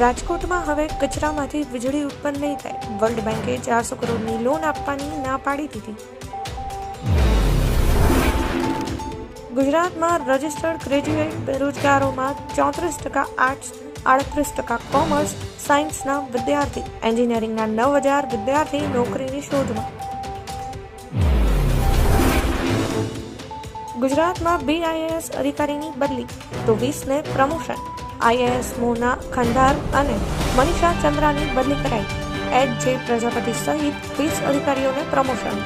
રાજકોટમાં હવે કચરામાંથી વીજળી ઉત્પન્ન નહીં થાય. વર્લ્ડ બેન્કે ચારસો કરોડની લોન આપવાની ના પાડી દીધી. ગુજરાતમાં રજિસ્ટર્ડ ગ્રેજ્યુએટ બેરોજગારોમાં ચોત્રીસ ટકા આર્ટ્સ, આડત્રીસ ટકા કોમર્સ, સાયન્સના વિદ્યાર્થી, એન્જિનિયરિંગના નવ હજાર વિદ્યાર્થી નોકરીની શોધમાં. ગુજરાતમાં બીઆઈએસ અધિકારીની બદલી, તો વીસને પ્રમોશન. આઈએએસ, મોના ખંડાર અને મનીષા ચંદ્રાની બદલી કરાઈ. એચ જે પ્રજાપતિ સહિત વીસ અધિકારીઓને પ્રમોશન.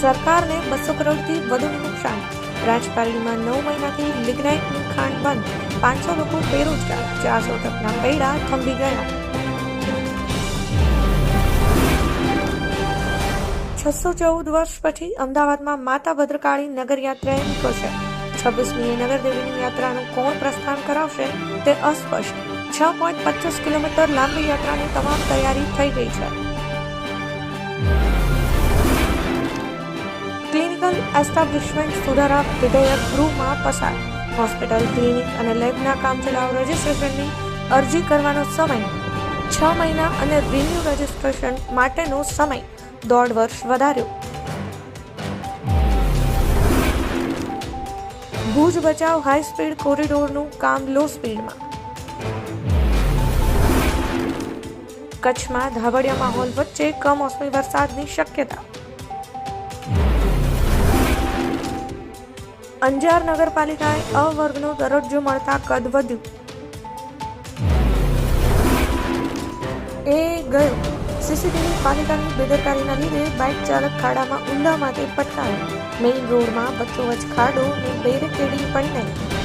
સરકારને બસો કરોડથી વધુનું નુકસાન. રાજપાલીમાં નવ મહિનાથી લિગ્નાઇટની ખાણ બંધ. પાંચસો લોકો બેરોજગાર. ચારસો તકના પૈડા થંભી ગયા. છસો ચૌદ વર્ષ પછી અમદાવાદમાં માતા ભદ્રકાળી નગરયાત્રાએ નીકળશે છવ્વીસમીએ નગરદેવીની યાત્રાનું કોણ પ્રસ્થાન કરાવશે તે અસ્પષ્ટ. છ પોઈન્ટ પચીસ કિલોમીટર લાંબી યાત્રાની તમામ તૈયારી થઈ ગઈ છે. ક્લિનિકલ એસ્ટાબ્લિશમેન્ટ સુધારા વિધેયક ગૃહમાં પસાર. હોસ્પિટલ, ક્લિનિક અને લેબના કામચલાઉ રજિસ્ટ્રેશનની અરજી કરવાનો સમય. છ મહિના અને રિન્યુ રજિસ્ટ્રેશન માટેનો સમય. દોઢ વર્ષ વધાર્યો. ભુજ બચાવ હાઈ સ્પીડ કોરિડોરનું કામ લો સ્પીડમાં. કચ્છમાં ધાબડિયા માહોલ વચ્ચે કમોસમી વરસાદની શક્યતા. અંજાર નગરપાલિકાએ અ વર્ગનો દરજ્જો મળતા કદ વધ્યું. એ ગયો. સીસીટીવી પાલિકાની બેદરકારીના લીધે બાઇક ચાલક ખાડામાં ઊંડા માટે પટકાયો. મેઇન રોડમાં વચ્ચોવચ્ચ ખાડો અને બેરેકેડી પણ નહીં.